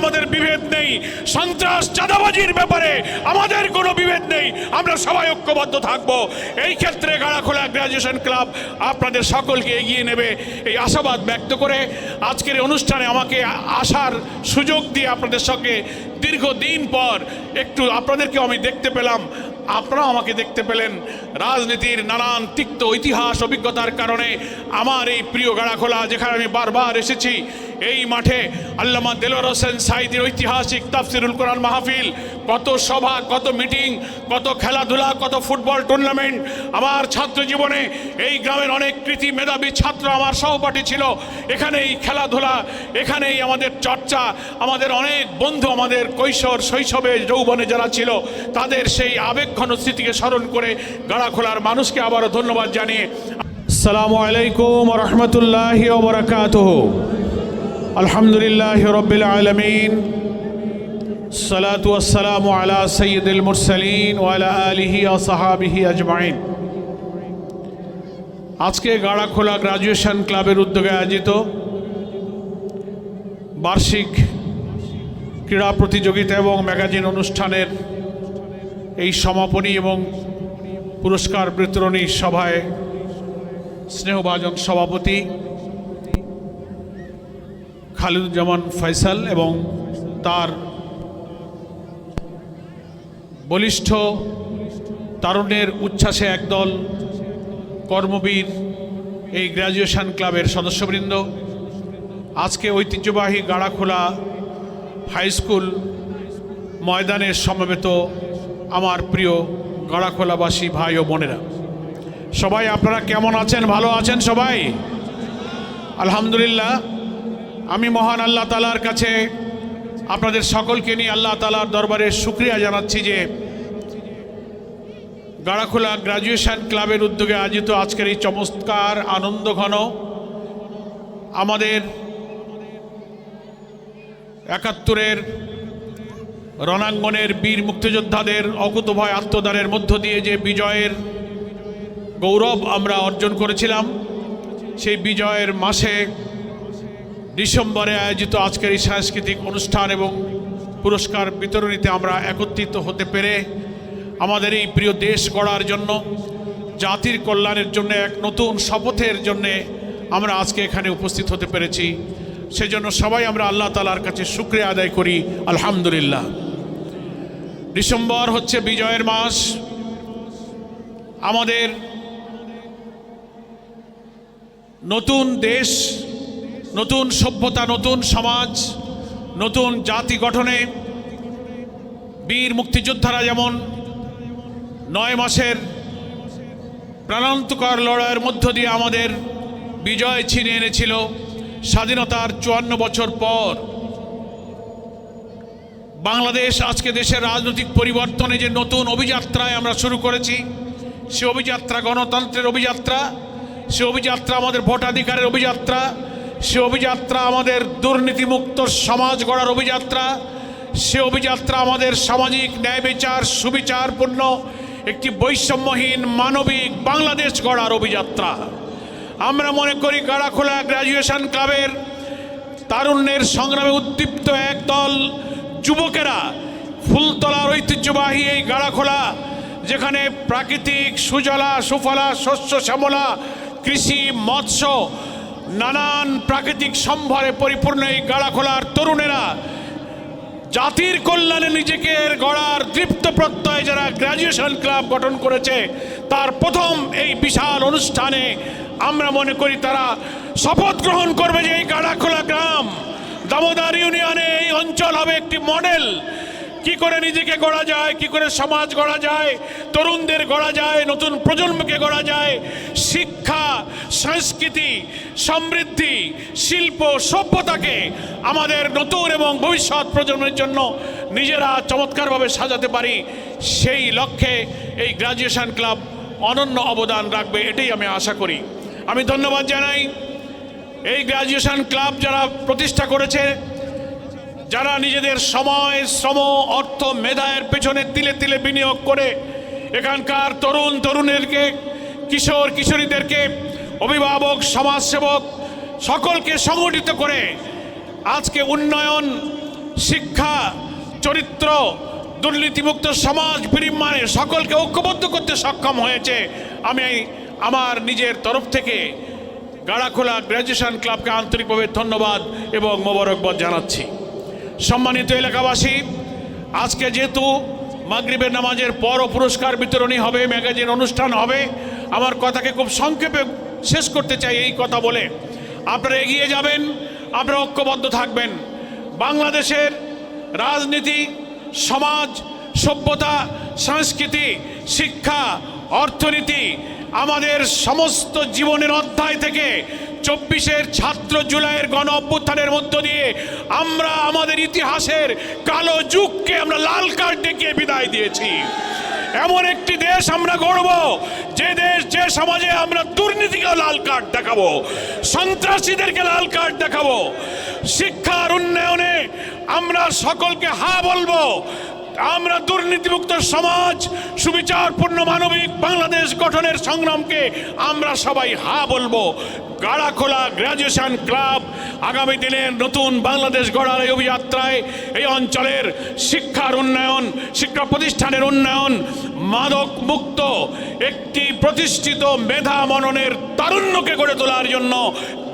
আমাদের বিভেদ নেই। সন্ত্রাস চাঁদাবাজির ব্যাপারে আমাদের কোনো বিভেদ নেই। আমরা সবাই ঐক্যবদ্ধ থাকব। এই ক্ষেত্রে গাড়াখোলা গ্র্যাজুয়েশন ক্লাব আপনাদের সকলকে এগিয়ে নেবে। এই আশাবাদ ব্যক্ত করে আজকের অনুষ্ঠানে আমাকে আসার সুযোগ দিয়ে আপনাদের সঙ্গে দীর্ঘদিন পর একটু আপনাদেরকেও আমি দেখতে পেলাম। আপনারাও আমাকে দেখতে পেলেন। রাজনীতির নানান তিক্ত ইতিহাস, অভিজ্ঞতার কারণে আমার এই প্রিয় গাড়াখোলা যেখানে আমি বারবার এসেছি, এই মাঠে আল্লামা দেলোর হোসেন সাইদের ঐতিহাসিক তাফসিরুল কোরআন মাহফিল, কত সভা, কত মিটিং, কত খেলাধুলা, কত ফুটবল টুর্নামেন্ট, আমার ছাত্র জীবনে এই গ্রামের অনেক কৃতি মেধাবী ছাত্র আমার সহপাঠী ছিল। এখানেই খেলাধুলা, এখানেই আমাদের চর্চা, আমাদের অনেক বন্ধু আমাদের কৈশোর শৈশবে যৌবনে যারা ছিল, তাদের সেই আবেগঘন স্মৃতিকে স্মরণ করে গাড়াখোলার মানুষকে আবারও ধন্যবাদ জানিয়ে আসসালামু আলাইকুম রহমতুল্লাহ বরকাতহ। আলহামদুলিল্লাহ রবিল আলমিন। সালাত ওয়াসালাম আলা সৈয়দুল মুরসালিন ওয়ালা আলিহি সাহাবিহি আজমাইন। আজকে গাড়াখোলা গ্রাজুয়েশন ক্লাবের উদ্যোগে আয়োজিত বার্ষিক ক্রীড়া প্রতিযোগিতা এবং ম্যাগাজিন অনুষ্ঠানের এই সমাপনী এবং পুরস্কার বিতরণী সভায় স্নেহভাজন সভাপতি খালিদুজ্জামান ফয়সাল এবং তার বলিষ্ঠ তারুণ্যের উচ্ছ্বাসে একদল কর্মবীর এই গ্র্যাজুয়েশন ক্লাবের সদস্যবৃন্দ, আজকে ঐতিহ্যবাহী গাড়াখোলা হাই স্কুল ময়দানে সমবেত আমার প্রিয় গড়াখোলাবাসী ভাই ও বোনেরা। সবাই আপনারা কেমন আছেন? ভালো আছেন সবাই? আলহামদুলিল্লাহ। আমি মহান আল্লাহ তালার কাছে আপনাদের সকলকে নিয়ে আল্লাহ তালার দরবারে শুক্রিয়া জানাচ্ছি যে গাড়াখোলা গ্রাজুয়েশন ক্লাবের উদ্যোগে আয়োজিত আজকের এই চমৎকার আনন্দঘন আমাদের একাত্তরের রণাঙ্গনের বীর মুক্তিযোদ্ধাদের অকুতভয় আত্মদানের মধ্য দিয়ে যে বিজয়ের গৌরব আমরা অর্জন করেছিলাম, সেই বিজয়ের মাসে ডিসেম্বরে আয়োজিত আজকের এই সাংস্কৃতিক অনুষ্ঠান এবং পুরস্কার বিতরণীতে আমরা একত্রিত হতে পেরে আমাদের এই প্রিয় দেশ গড়ার জন্য, জাতির কল্যাণের জন্য, এক নতুন শপথের জন্যে আমরা আজকে এখানে উপস্থিত হতে পেরেছি। সেজন্য সবাই আমরা আল্লাহ তালার কাছে শুক্রিয়া আদায় করি। আলহামদুলিল্লাহ। ডিসেম্বর হচ্ছে বিজয়ের মাস। আমাদের নতুন দেশ, নতুন সভ্যতা, নতুন সমাজ, নতুন জাতি গঠনে বীর মুক্তিযোদ্ধারা যেমন নয় মাসের প্রাণান্তকর লড়াইয়ের মধ্য দিয়ে আমাদের বিজয় ছিনিয়ে এনেছিল, স্বাধীনতার চুয়ান্ন বছর পর। বাংলাদেশ আজকে দেশের রাজনৈতিক পরিবর্তনে যে নতুন অভিযাত্রায় আমরা শুরু করেছি, সে অভিযাত্রা গণতন্ত্রের অভিযাত্রা, সে অভিযাত্রা আমাদের ভোটাধিকারের অভিযাত্রা, সে অভিযাত্রা আমাদের দুর্নীতিমুক্ত সমাজ গড়ার অভিযাত্রা, সে অভিযাত্রা আমাদের সামাজিক ন্যায় বিচার সুবিচারপূর্ণ একটি বৈষম্যহীন মানবিক বাংলাদেশ গড়ার অভিযাত্রা। আমরা মনে করি গাড়াখোলা গ্র্যাজুয়েশন ক্লাবের তারুণ্যের সংগ্রামে উদ্দীপ্ত একদল যুবকেরা, ফুলতলার ঐতিহ্যবাহী এই গাড়াখোলা, যেখানে প্রাকৃতিক সুজলা, সুফলা, শস্য, শ্যামলা, কৃষি, মৎস্য, নানান প্রাকৃতিক সম্ভারে পরিপূর্ণ এই গাড়াখোলার তরুণেরা, জাতির কল্যাণে নিজেকে গড়ার দৃপ্ত প্রত্যয় যারা গ্র্যাজুয়েশন ক্লাব গঠন করেছে, তার প্রথম এই বিশাল অনুষ্ঠানে আমরা মনে করি তারা শপথ গ্রহণ করবে যে এই গাড়াখোলা গ্রাম অঞ্চল হবে একটি মডেল। কি করে নিজেকে গড়া যায়, কি করে সমাজ গড়া যায়, তরুণদের গড়া যায়, নতুন প্রজন্মকে গড়া যায়, শিক্ষা, সংস্কৃতি, সমৃদ্ধি, শিল্প, সভ্যতাকে আমাদের নতুন এবং ভবিষ্যৎ প্রজন্মের জন্য নিজেরা চমৎকারভাবে সাজাতে পারি, সেই লক্ষ্যে এই গ্রাজুয়েশন ক্লাব অনন্য অবদান রাখবে, এটাই আমি আশা করি। আমি ধন্যবাদ জানাই। এই গ্রাজুয়েশন ক্লাব যারা প্রতিষ্ঠা করেছে যারা নিজেদের সময়, শ্রম, অর্থ, মেধায়ের পেছনে তিলে তিলে বিনিয়োগ করে এখানকার তরুণ তরুণীদেরকে, কিশোর কিশোরীদেরকে, অভিভাবক, সমাজসেবক সকলকে সংগঠিত করে আজকে উন্নয়ন, শিক্ষা, চরিত্র, দুর্নীতিমুক্ত সমাজ বিনির্মাণে সকলকে ঐক্যবদ্ধ করতে সক্ষম হয়েছে। আমি আমার নিজের তরফ থেকে গাড়াখোলা গ্র্যাজুয়েশন ক্লাবকে আন্তরিকভাবে ধন্যবাদ এবং মোবারকবাদ জানাচ্ছি। সম্মানিত এলাকাবাসী, আজকে যেহেতু মাগরিবের নামাজের পরও পুরস্কার বিতরণী হবে, ম্যাগাজিন অনুষ্ঠান হবে, আমার কথাকে খুব সংক্ষেপে শেষ করতে চাই এই কথা বলে। আপনারা এগিয়ে যাবেন, আপনারা ঐক্যবদ্ধ থাকবেন। বাংলাদেশের রাজনীতি, সমাজ, সভ্যতা, সংস্কৃতি, শিক্ষা, অর্থনীতি আমাদের সমস্ত জীবনের অধ্যায় থেকে চব্বিশের ছাত্র জুলাইয়ের গণ অভ্যুত্থানের মধ্য দিয়ে আমরা আমাদের ইতিহাসের কালো যুগকে আমরা লাল কার্ড ডেকে বিদায় দিয়েছি। এমন একটি দেশ আমরা গড়ব, যে দেশ, যে সমাজে আমরা দুর্নীতিকে লাল কার্ড দেখাবো, সন্ত্রাসীদেরকে লাল কার্ড দেখাবো, শিক্ষার উন্নয়নে আমরা সকলকে হা বলব আমরা দুর্নীতিমুক্ত সমাজ, সুবিচারপূর্ণ মানবিক বাংলাদেশ গঠনের সংগ্রামকে আমরা সবাই হা বলব। গাড়াখোলা গ্র্যাজুয়েশন ক্লাব আগামী দিনের নতুন বাংলাদেশ গড়ার এই অভিযাত্রায় এই অঞ্চলের শিক্ষার উন্নয়ন, শিক্ষা প্রতিষ্ঠানের উন্নয়ন মাদক মুক্ত একটি প্রতিষ্ঠিত মেধা মননের তারুণ্যকে গড়ে তোলার জন্য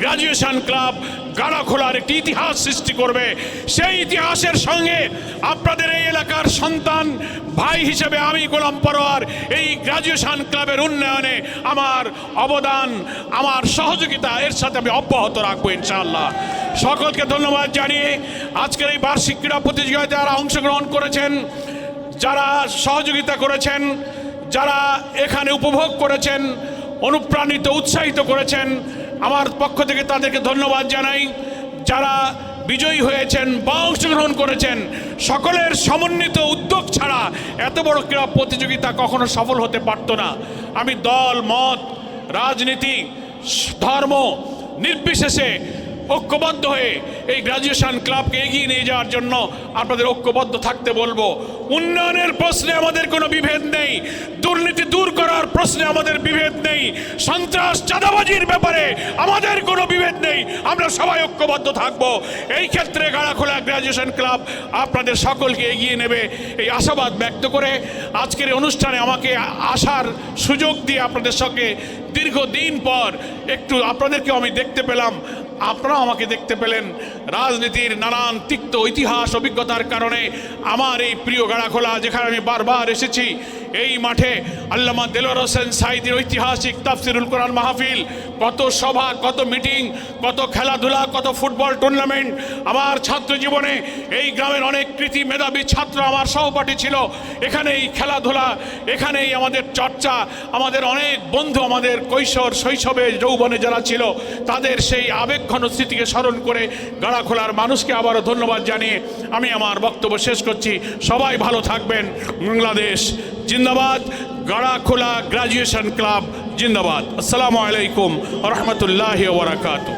গ্র্যাজুয়েশন ক্লাব গাড়াখোলার একটি ইতিহাস সৃষ্টি করবে। সেই ইতিহাসের সঙ্গে আপনাদের এই এলাকার সন্তান, ভাই হিসেবে আমি গোলাম পরোয়ার, এই গ্র্যাজুয়েশন ক্লাবের উন্নয়নে আমার অবদান, আমার সহযোগিতা, এর সাথে আমি অব্যাহত রাখব ইনশাআল্লাহ। সকলকে ধন্যবাদ জানিয়ে আজকের এই বার্ষিক ক্রীড়া প্রতিযোগিতায় যারা অংশগ্রহণ করেছেন, যারা সহযোগিতা করেছেন, যারা এখানে উপভোগ করেছেন, অনুপ্রাণিত, উৎসাহিত করেছেন আমার পক্ষ থেকে তাদেরকে ধন্যবাদ জানাই। যারা বিজয়ী হয়েছেন বা অংশগ্রহণ করেছেন, সকলের সমন্বিত উদ্যোগ ছাড়া এত বড় ক্রীড়া প্রতিযোগিতা কখনো সফল হতে পারত না। আমি দল, মত, রাজনীতি, ধর্ম নির্বিশেষে ঐক্যবদ্ধ হয়ে এই গ্রাজুয়েশন ক্লাবকে এগিয়ে নিয়ে যাওয়ার জন্য আপনাদের ঐক্যবদ্ধ থাকতে বলব। উন্নয়নের প্রশ্নে আমাদের কোনো বিভেদ নেই। দুর্নীতি দূর করার প্রশ্নে আমাদের বিভেদ নেই। সন্ত্রাস, চাঁদাবাজির ব্যাপারে আমাদের কোনো বিভেদ নেই। আমরা সবাই ঐক্যবদ্ধ থাকব। এই ক্ষেত্রে গাড়াখোলা গ্রাজুয়েশন ক্লাব আপনাদের সকলকে এগিয়ে নেবে। এই আশাবাদ ব্যক্ত করে আজকের এই অনুষ্ঠানে আমাকে আসার সুযোগ দিয়ে আপনাদের সঙ্গে দীর্ঘদিন পর একটু আপনাদেরকেও আমি দেখতে পেলাম। আপনারাও আমাকে দেখতে পেলেন। রাজনীতির নানান তিক্ত ইতিহাস, অভিজ্ঞতার কারণে আমার এই প্রিয় গাড়াখোলা, যেখানে আমি বারবার এসেছি, এই মাঠে আল্লামা দেলোর হোসেন সাইদির ঐতিহাসিক তাফসিরুল কোরআন মাহফিল কত সভা, কত মিটিং, কত খেলাধুলা, কত ফুটবল টুর্নামেন্ট। আমার ছাত্র জীবনে এই গ্রামের অনেক কৃতি মেধাবী ছাত্র আমার সহপাঠী ছিল। এখানেই খেলাধুলা, এখানেই আমাদের চর্চা, আমাদের অনেক বন্ধু, আমাদের কৈশোর শৈশবে যৌবনে যারা ছিল, তাদের সেই আবেগঘন স্মৃতিকে স্মরণ করে গাড়াখোলার মানুষকে আবারও ধন্যবাদ জানিয়ে আমি আমার বক্তব্য শেষ করছি। সবাই ভালো থাকবেন। বাংলাদেশ জিন্দাবাদ। গাড়াখোলা গ্রাজুয়েশন ক্লাব জিন্দাবাদ আসসালামু আলাইকুম রহমতুল্লাহ ওবরাকাতু